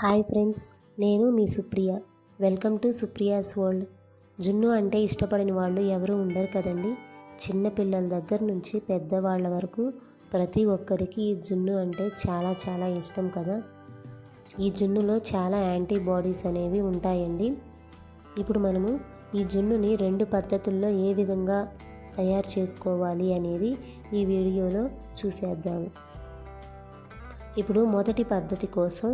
Hi friends నేను మీ Supriya. Welcome to Supriya's world. జున్ను అంటే ఇష్టపడని వాళ్ళు ఎవరు ఉండరు కదండి. చిన్నపిల్లల దగ్గర నుంచి పెద్దవాళ్ళ వరకు ప్రతి ఒక్కరికి ఈ జున్ను అంటే చాలా చాలా ఇష్టం కదా. ఈ జున్నులో చాలా యాంటీబాడీస్ అనేవి ఉంటాయండి. ఇప్పుడు మనము ఈ జున్నుని రెండు పద్ధతుల్లో ఏ విధంగా తయారు చేసుకోవాలి అనేది ఈ వీడియోలో చూసేద్దాము. ఇప్పుడు మొదటి పద్ధతి కోసం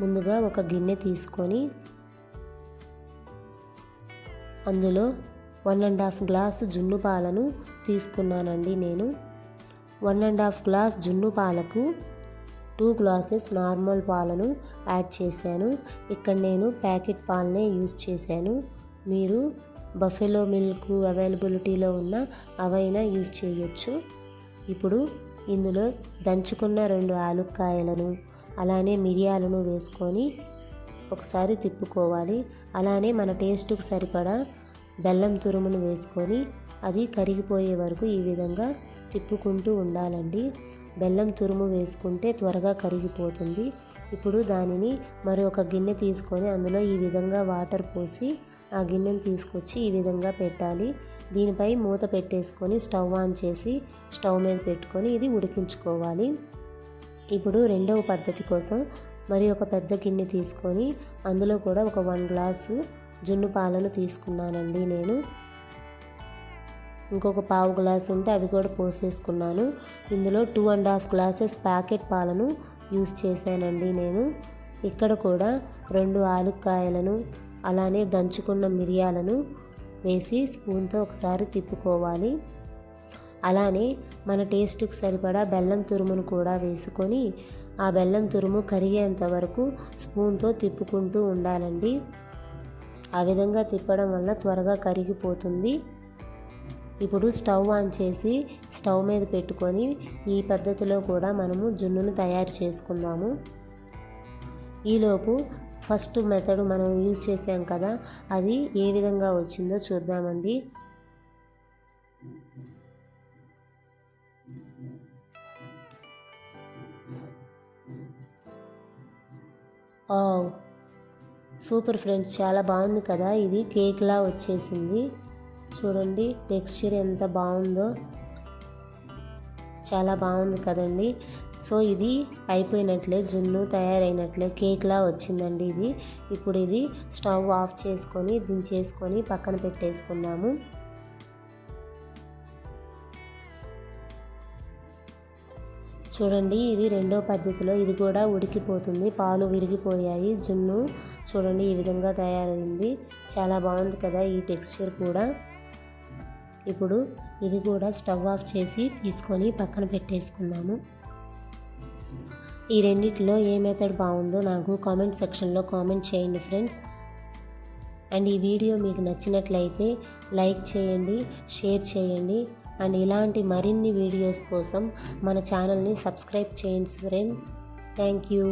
ముందుగా ఒక గిన్నె తీసుకొని అందులో వన్ అండ్ హాఫ్ గ్లాస్ జున్ను పాలను తీసుకున్నానండి నేను. వన్ అండ్ హాఫ్ గ్లాస్ జున్ను పాలకు టూ గ్లాసెస్ నార్మల్ పాలను యాడ్ చేశాను. ఇక్కడ నేను ప్యాకెట్ పాలనే యూజ్ చేశాను. మీరు బఫెలో మిల్క్ అవైలబిలిటీలో ఉన్న అవైనా యూజ్ చేయొచ్చు. ఇప్పుడు ఇందులో దంచుకున్న రెండు ఆలుక్కాయలను అలానే మిరియాలను వేసుకొని ఒకసారి తిప్పుకోవాలి. అలానే మన టేస్ట్కు సరిపడా బెల్లం తురుమును వేసుకొని అది కరిగిపోయే వరకు ఈ విధంగా తిప్పుకుంటూ ఉండాలండి. బెల్లం తురుము వేసుకుంటే త్వరగా కరిగిపోతుంది. ఇప్పుడు దానిని మరి ఒక గిన్నె తీసుకొని అందులో ఈ విధంగా వాటర్ పోసి ఆ గిన్నెను తీసుకొచ్చి ఈ విధంగా పెట్టాలి. దీనిపై మూత పెట్టేసుకొని స్టవ్ ఆన్ చేసి స్టవ్ మీద పెట్టుకొని ఇది ఉడికించుకోవాలి. ఇప్పుడు రెండవ పద్ధతి కోసం మరి ఒక పెద్ద గిన్నె తీసుకొని అందులో కూడా ఒక వన్ గ్లాసు జున్ను పాలను తీసుకున్నానండి నేను. ఇంకొక పావు గ్లాస్ ఉంటే అవి కూడా పోసేసుకున్నాను. ఇందులో two and half glasses packet పాలను యూస్ చేశానండి నేను. ఇక్కడ కూడా రెండు ఆలుక్కాయలను అలానే దంచుకున్న మిరియాలను వేసి స్పూన్తో ఒకసారి తిప్పుకోవాలి. అలానే మన టేస్ట్కి సరిపడా బెల్లం తురుమును కూడా వేసుకొని ఆ బెల్లం తురుము కరిగేంత వరకు స్పూన్తో తిప్పుకుంటూ ఉండాలండి. ఆ విధంగా తిప్పడం వల్ల త్వరగా కరిగిపోతుంది. ఇప్పుడు స్టవ్ ఆన్ చేసి స్టవ్ మీద పెట్టుకొని ఈ పద్ధతిలో కూడా మనము జున్నును తయారు చేసుకుందాము. ఈలోపు ఫస్ట్ మెథడ్ మనం యూజ్ చేసాం కదా అది ఏ విధంగా వచ్చిందో చూద్దామండి. సూపర్ ఫ్రెండ్స్ చాలా బాగుంది కదా ఇది. కేక్లా వచ్చేసింది. చూడండి టెక్స్చర్ ఎంత బాగుందో. చాలా బాగుంది కదండి. సో ఇది అయిపోయినట్లే జున్ను తయారైనట్లే కేక్లా వచ్చిందండి ఇది. ఇప్పుడు ఇది స్టవ్ ఆఫ్ చేసుకొని దించేసుకొని పక్కన పెట్టేసుకుందాము. చూడండి ఇది రెండో పద్ధతిలో ఇది కూడా ఉడికిపోతుంది పాలు విరిగిపోయాయి. జున్ను చూడండి ఈ విధంగా తయారైంది. చాలా బాగుంది కదా ఈ టెక్స్చర్ కూడా. ఇప్పుడు ఇది కూడా స్టవ్ ఆఫ్ చేసి తీసుకొని పక్కన పెట్టేసుకుందాము. ఈ రెండిట్లో ఏ మెథడ్ బాగుందో నాకు కామెంట్ సెక్షన్లో కామెంట్ చేయండి ఫ్రెండ్స్. అండ్ ఈ వీడియో మీకు నచ్చినట్లయితే లైక్ చేయండి షేర్ చేయండి. అండ్ ఇలాంటి మరిన్ని వీడియోస్ కోసం మన ఛానల్ని సబ్స్క్రైబ్ చేయండి ఫ్రెండ్. Thank you.